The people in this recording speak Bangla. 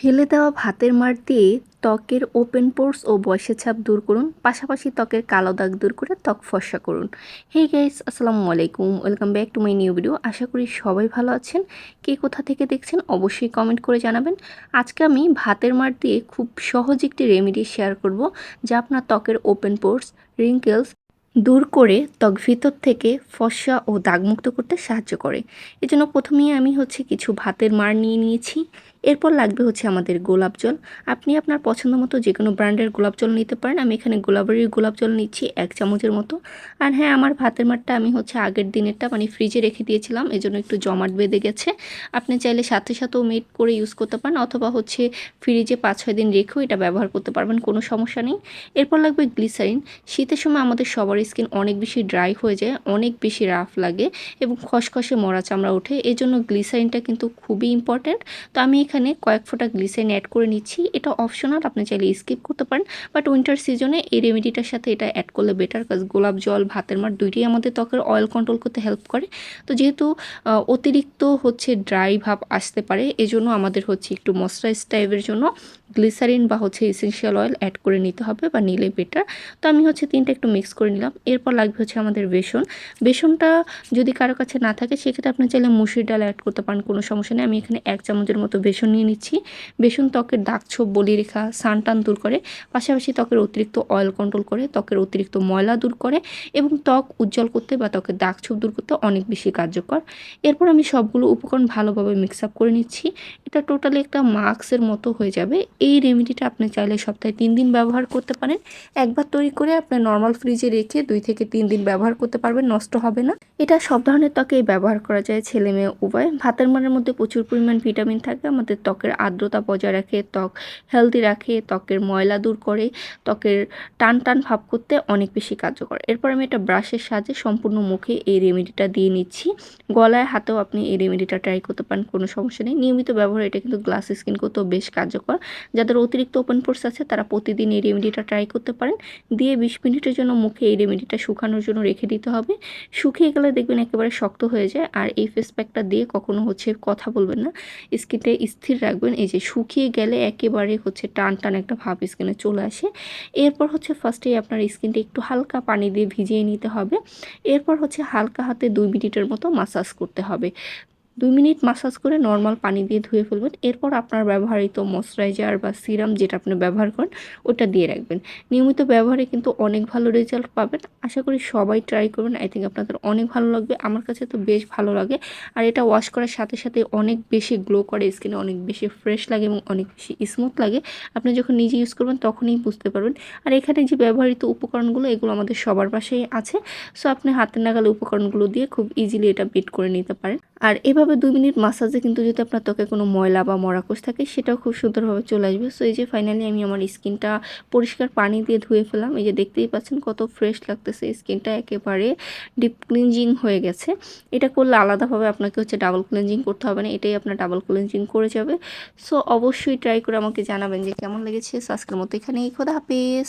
ফেলে দেওয়া ভাতের মার দিয়ে ত্বকের ওপেন পোর্স ও বয়সের ছাপ দূর করুন। পাশাপাশি ত্বকের কালো দাগ দূর করে ত্বক ফর্সা করুন। হে গাইস আসসালামু আলাইকুম। Welcome back to my new video আশা করি সবাই ভালো আছেন। কে কোথা থেকে দেখছেন অবশ্যই কমেন্ট করে জানাবেন। আজকে আমি ভাতের মার দিয়ে খুব সহজ একটি রেমেডি শেয়ার করব, যা আপনার ত্বকের ওপেন পোর্স রিঙ্কেলস দূর করে ত্বক ভিতর থেকে ফর্সা ও দাগমুক্ত করতে সাহায্য করে। এজন্য প্রথমেই আমি হচ্ছে কিছু ভাতের মার নিয়ে নিয়েছি। এরপর লাগবে হচ্ছে আমাদের গোলাপ জল। আপনি আপনার পছন্দ মতো যে কোনো ব্র্যান্ডের গোলাপ জল নিতে পারেন। আমি এখানে গোলাবারির গোলাপ জল নিচ্ছি এক চামচের মতো। আর হ্যাঁ আমার ভাতের মারটা আমি হচ্ছে আগের দিনেরটা মানে ফ্রিজে রেখে দিয়েছিলাম, এজন্য একটু জমাট বেঁধে গেছে। আপনি চাইলে সাথে সাথেও মেট করে ইউজ করতে পারেন, অথবা হচ্ছে ফ্রিজে পাঁচ, ছয় দিন রেখেও এটা ব্যবহার করতে পারবেন, কোনো সমস্যা নেই। এরপর লাগবে গ্লিসারিন শীতের সময় আমাদের সবার স্কিন অনেক বেশি ড্রাই হয়ে যায়, অনেক বেশি রাফ লাগে এবং খসখসে মরা চামড়া ওঠে। এই জন্য গ্লিসারিনটা কিন্তু খুবই ইম্পর্ট্যান্ট তো আমি এখানে কয়েক ফোঁটা গ্লিসেন অ্যাড করে নিচ্ছি। এটা অপশনাল আপনি চাইলে স্কিপ করতে পারেন। বাট উইন্টার সিজনে এই রেমেডিটার সাথে এটা অ্যাড করলে বেটার কাজ গোলাপ জল, ভাতের মার দুইটাই আমাদের ত্বকের অয়েল কন্ট্রোল করতে হেল্প করে। তো যেহেতু অতিরিক্ত হচ্ছে ড্রাই ভাব আসতে পারে, এজন্য আমাদের হচ্ছে একটু ময়শ্চারাইজ টাইপের জন্য গ্লিসারিন বা হচ্ছে এসেন্সিয়াল অয়েল অ্যাড করে নিতে হবে বা নিলে বেটার তো আমি হচ্ছে তিনটা একটু মিক্স করে নিলাম। এরপর লাগবে হচ্ছে আমাদের বেসন। বেসনটা যদি কারও কাছে না থাকে, সেক্ষেত্রে আপনি চাইলে মুসুর ডাল অ্যাড করতে পারেন, কোনো সমস্যা নেই। আমি এখানে এক চামচের মতো বেসন নিয়ে নিচ্ছি। বেসন ত্বকের দাগ ছোপ বলি রেখা, সান টান দূর করে। পাশাপাশি ত্বকের অতিরিক্ত অয়েল কন্ট্রোল করে, ত্বকের অতিরিক্ত ময়লা দূর করে এবং ত্বক উজ্জ্বল করতে বা ত্বকের দাগ ছোপ দূর করতে অনেক বেশি কার্যকর। এরপর আমি সবগুলো উপকরণ ভালোভাবে মিক্স আপ করে নিচ্ছি। এটা টোটালি একটা মাস্কের মতো হয়ে যাবে। এই রেমেডিটা আপনি চাইলে সপ্তাহে তিন দিন ব্যবহার করতে পারেন। একবার তৈরি করে আপনি নর্মাল ফ্রিজে রেখে দুই থেকে তিন দিন ব্যবহার করতে পারবেন, নষ্ট হবে না। এটা সব ধরনের ত্বকেই ব্যবহার করা যায়, ছেলে মেয়ে, উভয়। ভাতের মানের মধ্যে প্রচুর পরিমাণ ভিটামিন থাকে। আমাদের ত্বকের আর্দ্রতা বজায় রাখে, ত্বক হেলদি রাখে, ত্বকের ময়লা দূর করে, ত্বকের টান টান ভাব করতে অনেক বেশি কার্যকর। এরপর আমি একটা ব্রাশের সাহায্যে সম্পূর্ণ মুখে এই রেমেডিটা দিয়ে নিচ্ছি। গলায়, হাতেও আপনি এই রেমেডিটা ট্রাই করতে পারেন, কোনো সমস্যা নেই। নিয়মিত ব্যবহার, এটা কিন্তু গ্লাস স্কিন করতেও বেশ কার্যকর। যাদের অতিরিক্ত ওপেন পোর্স আছে, তারা প্রতিদিন এই রেমেডিটা ট্রাই করতে পারেন। দিয়ে বিশ মিনিটের জন্য মুখে এই রেমেডিটা শুকানোর জন্য রেখে দিতে হবে। শুকিয়ে গেলে দেখবেন একেবারে শক্ত হয়ে যায়। আর এই ফেস প্যাকটা দিয়ে কখনো হচ্ছে কথা বলবেন না। স্কিনটা স্থির রাখবেন। এই যে শুকিয়ে গেলে একেবারে হচ্ছে টান টান একটা ভাব স্কিনে চলে আসে। এরপর হচ্ছে ফার্স্টেই আপনার স্কিনটা একটু হালকা পানি দিয়ে ভিজিয়ে নিতে হবে। এরপর হচ্ছে হালকা হাতে দুই মিনিটের মতো মাসাজ করতে হবে। দুই মিনিট মাসাজ করে নর্মাল পানি দিয়ে ধুয়ে ফেলবেন। এরপর আপনার ব্যবহৃত ময়শ্চারাইজার বা সিরাম যেটা আপনি ব্যবহার করেন, ওটা দিয়ে রাখবেন। নিয়মিত ব্যবহারে কিন্তু অনেক ভালো রেজাল্ট পাবেন। আশা করি সবাই ট্রাই করবেন। আই থিঙ্ক আপনাদের অনেক ভালো লাগবে। আমার কাছে তো বেশ ভালো লাগে। আর এটা ওয়াশ করার সাথে সাথে অনেক বেশি গ্লো করে স্কিনে অনেক বেশি ফ্রেশ লাগে এবং অনেক বেশি স্মুথ লাগে। আপনি যখন নিজে ইউজ করবেন, তখনই বুঝতে পারবেন। আর এখানে যে ব্যবহৃত উপকরণগুলো, এগুলো আমাদের সবার পাশেই আছে। সো আপনি হাতের নাগালে উপকরণগুলো দিয়ে খুব ইজিলি এটা বিট করে নিতে পারেন। আর এভাবে দুই মিনিট মাসাজে কিন্তু যদি আপনার ত্বকে কোনো ময়লা বা মরাকোষ থাকে, সেটাও খুব সুন্দরভাবে চলে আসবে। সো এই যে ফাইনালি আমি আমার স্কিনটা পরিষ্কার পানি দিয়ে ধুয়ে ফেলাম এই যে দেখতেই পাচ্ছেন কত ফ্রেশ লাগতেছে। স্কিনটা একেবারে ডিপ ক্লিনজিং হয়ে গেছে। এটা করলে আলাদাভাবে আপনাকে হচ্ছে ডাবল ক্লিনজিং করতে হবে না। এটাই আপনার ডাবল ক্লিনজিং করে যাবে। সো অবশ্যই ট্রাই করে আমাকে জানাবেন যে কেমন লেগেছে। আজকের মতো এখানেই। খোদা হাফেজ।